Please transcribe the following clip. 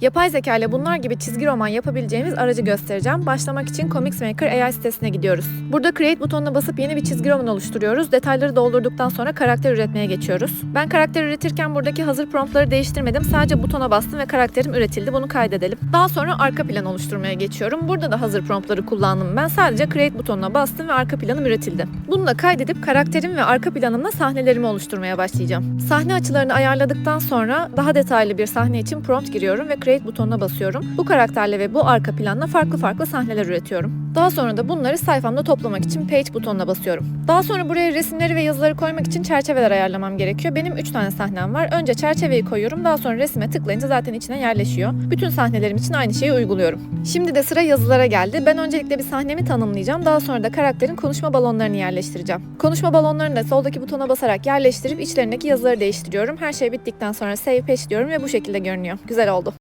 Yapay zeka ile bunlar gibi çizgi roman yapabileceğimiz aracı göstereceğim. Başlamak için Comics Maker AI sitesine gidiyoruz. Burada Create butonuna basıp yeni bir çizgi roman oluşturuyoruz. Detayları doldurduktan sonra karakter üretmeye geçiyoruz. Ben karakter üretirken buradaki hazır promptları değiştirmedim. Sadece butona bastım ve karakterim üretildi. Bunu kaydedelim. Daha sonra arka plan oluşturmaya geçiyorum. Burada da hazır promptları kullandım. Ben sadece Create butonuna bastım ve arka planım üretildi. Bunu da kaydedip karakterim ve arka planımla sahnelerimi oluşturmaya başlayacağım. Sahne açılarını ayarladıktan sonra daha detaylı bir sahne için prompt giriyorum ve Create butonuna basıyorum. Bu karakterle ve bu arka planla farklı farklı sahneler üretiyorum. Daha sonra da bunları sayfamda toplamak için Page butonuna basıyorum. Daha sonra buraya resimleri ve yazıları koymak için çerçeveler ayarlamam gerekiyor. Benim 3 tane sahnem var. Önce çerçeveyi koyuyorum. Daha sonra resime tıklayınca zaten içine yerleşiyor. Bütün sahnelerim için aynı şeyi uyguluyorum. Şimdi de sıra yazılara geldi. Ben öncelikle bir sahnemi tanımlayacağım. Daha sonra da karakterin konuşma balonlarını yerleştireceğim. Konuşma balonlarını da soldaki butona basarak yerleştirip içlerindeki yazıları değiştiriyorum. Her şey bittikten sonra Save Page diyorum ve bu şekilde görünüyor. Güzel oldu.